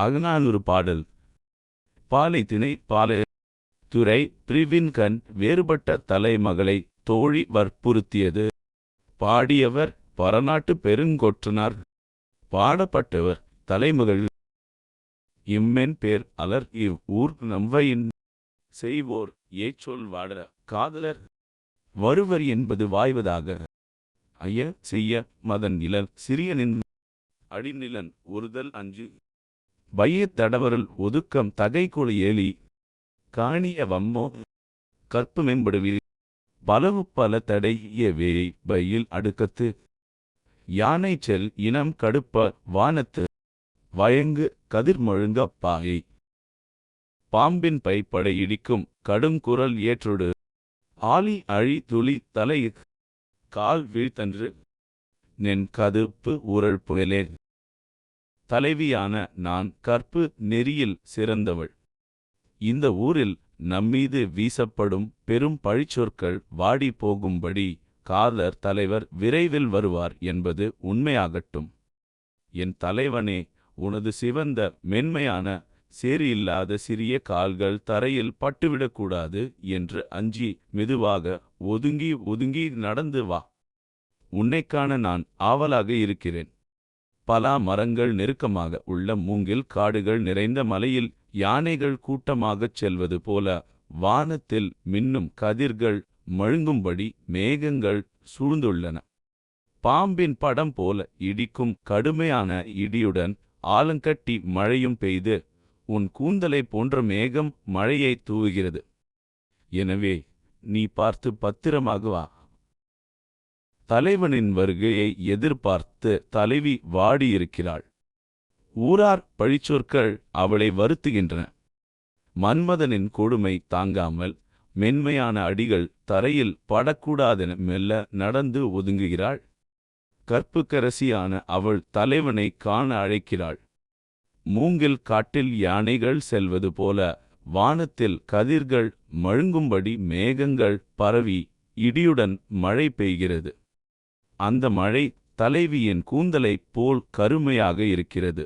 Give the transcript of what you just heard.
அகநானூறு பாடல். பாலை திணை பாலை துறை பிரிவின் கண் வேறுபட்ட தலைமகளை தோழி வற்புறுத்தியது. பாடியவர் பரநாட்டு பெருங்கொற்றனார். பாடப்பட்டவர் தலைமகள். இம்மென் பேர் அலர் இவ் ஊர் நம்வையின் செய்வோர் ஏச்சொல் வாட காதலர். வருவர் என்பது வாய்வதாக. ஐய செய்ய மதன் நிலன் சிறியனின் அடிநிலன் ஒருதல் அஞ்சு. வையத் தடவரல் ஒதுக்கம் தகைக்குழு ஏலி காணிய வம்மோ கற்பு மேம்படுவீர். பலவு பல தடைய வேய் பையில் அடுக்கத்து யானை செல் இனம் கடுப்ப வானத்து வயங்கு கதிர்மொழுங்க பாயை. பாம்பின் பைப்படை இடிக்கும் கடும் குரல் ஏற்றொடு ஆலி அழி துளி தலை கால் வீழ்த்தன்று நென் கதுப்பு உரள் புயலே. தலைவியான நான் கற்பு நெறியில் சிறந்தவள். இந்த ஊரில் நம்மீது வீசப்படும் பெரும் பழிச்சொற்கள் வாடி போகும்படி காதலர் தலைவர் விரைவில் வருவார் என்பது உண்மையாகட்டும். என் தலைவனே உனது சிவந்த மென்மையான சேரியில்லாத சிறிய கால்கள் தரையில் பட்டுவிடக்கூடாது என்று அஞ்சி மெதுவாக ஒதுங்கி ஒதுங்கி நடந்து வா. உன்னைக்கான நான் ஆவலாக இருக்கிறேன். பலா மரங்கள் நெருக்கமாக உள்ள மூங்கில் காடுகள் நிறைந்த மலையில் யானைகள் கூட்டமாகச் செல்வது போல வானத்தில் மின்னும் கதிர்கள் மழுங்கும்படி மேகங்கள் சூழ்ந்துள்ளன. பாம்பின் படம் போல இடிக்கும் கடுமையான இடியுடன் ஆலங்கட்டி மழையும் பெய்து உன் கூந்தலை போன்ற மேகம் மழையை தூவுகிறது. எனவே நீ பார்த்து பத்திரமாக வா. தலைவனின் வருகையை எதிர்பார்த்து தலைவி வாடியிருக்கிறாள். ஊரார் பழிச்சொற்கள் அவளை வருத்துகின்றன. மன்மதனின் கொடுமை தாங்காமல் மென்மையான அடிகள் தரையில் படக்கூடாதென மெல்ல நடந்து ஒதுங்குகிறாள். கற்புக்கரசியான அவள் தலைவனை காண அழைக்கிறாள். மூங்கில் காட்டில் யானைகள் செல்வது போல வானத்தில் கதிர்கள் மழுங்கும்படி மேகங்கள் பரவி இடியுடன் மழை பெய்கிறது. அந்த மழை தலைவியின் கூந்தலைப் போல் கருமையாக இருக்கிறது.